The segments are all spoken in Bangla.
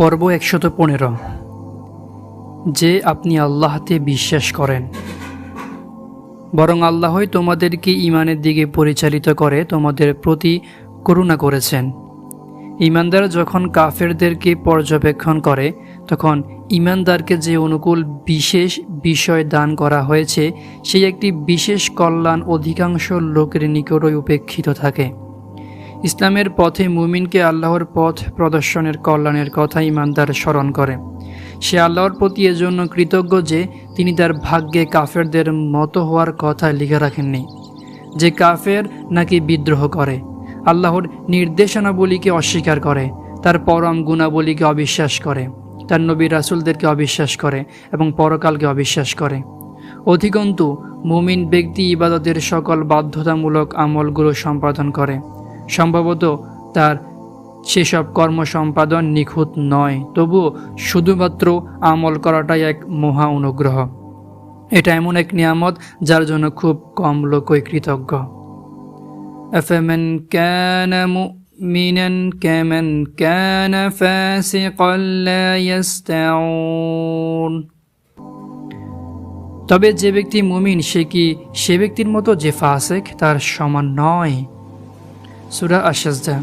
পর্ব একশত পনেরো। যে আপনি আল্লাহতে বিশ্বাস করেন, বরং আল্লাহই তোমাদেরকে ইমানের দিকে পরিচালিত করে, তোমাদের প্রতি করুণা করেছেন। ইমানদার যখন কাফেরদেরকে পর্যবেক্ষণ করে, তখন ইমানদারকে যে অনুকূল বিশেষ বিষয় দান করা হয়েছে, সেই একটি বিশেষ কল্যাণ অধিকাংশ লোকের নিকটই উপেক্ষিত থাকে। ইসলামের পথে মুমিনকে আল্লাহর পথ প্রদর্শনের কল্যাণের কথা ইমানদার স্মরণ করে। সে আল্লাহর প্রতি এজন্য কৃতজ্ঞ যে তিনি তার ভাগ্যে কাফেরদের মতো হওয়ার কথা লিখে রাখেননি। যে কাফের নাকি বিদ্রোহ করে, আল্লাহর নির্দেশনাবলীকে অস্বীকার করে, তার পরম গুণাবলীকে অবিশ্বাস করে, তার নবী রাসুলদেরকে অবিশ্বাস করে এবং পরকালকে অবিশ্বাস করে। অধিকন্তু, মুমিন ব্যক্তি ইবাদতের সকল বাধ্যতামূলক আমলগুলো সম্পাদন করে। সম্ভবত তার সেসব কর্ম সম্পাদন নিখুঁত নয় তবুও শুধুমাত্র আমল করাটাই এক মহা অনুগ্রহ এটা এমন এক নিয়ামত যার জন্য খুব কম লোকই কৃতজ্ঞ أفمن كان مؤمنا كمن كان فاسقا لا يستعون তবে যে ব্যক্তি মুমিন সে কি সে ব্যক্তির মতো যে ফাসেক তার সমান নয় সুরা আশাজদা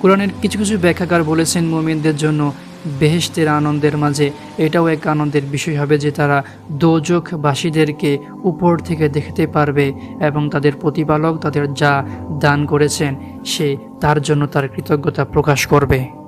কোরআনের কিছু কিছু ব্যাখ্যাকার বলেছেন মোমিনদের জন্য বেহেস্তের আনন্দের মাঝে। এটাও এক আনন্দের বিষয় হবে যে তারা দোজখবাসীদেরকে উপর থেকে দেখতে পারবে এবং তাদের প্রতিপালক তাদের যা দান করেছেন, সে তার জন্য তার কৃতজ্ঞতা প্রকাশ করবে।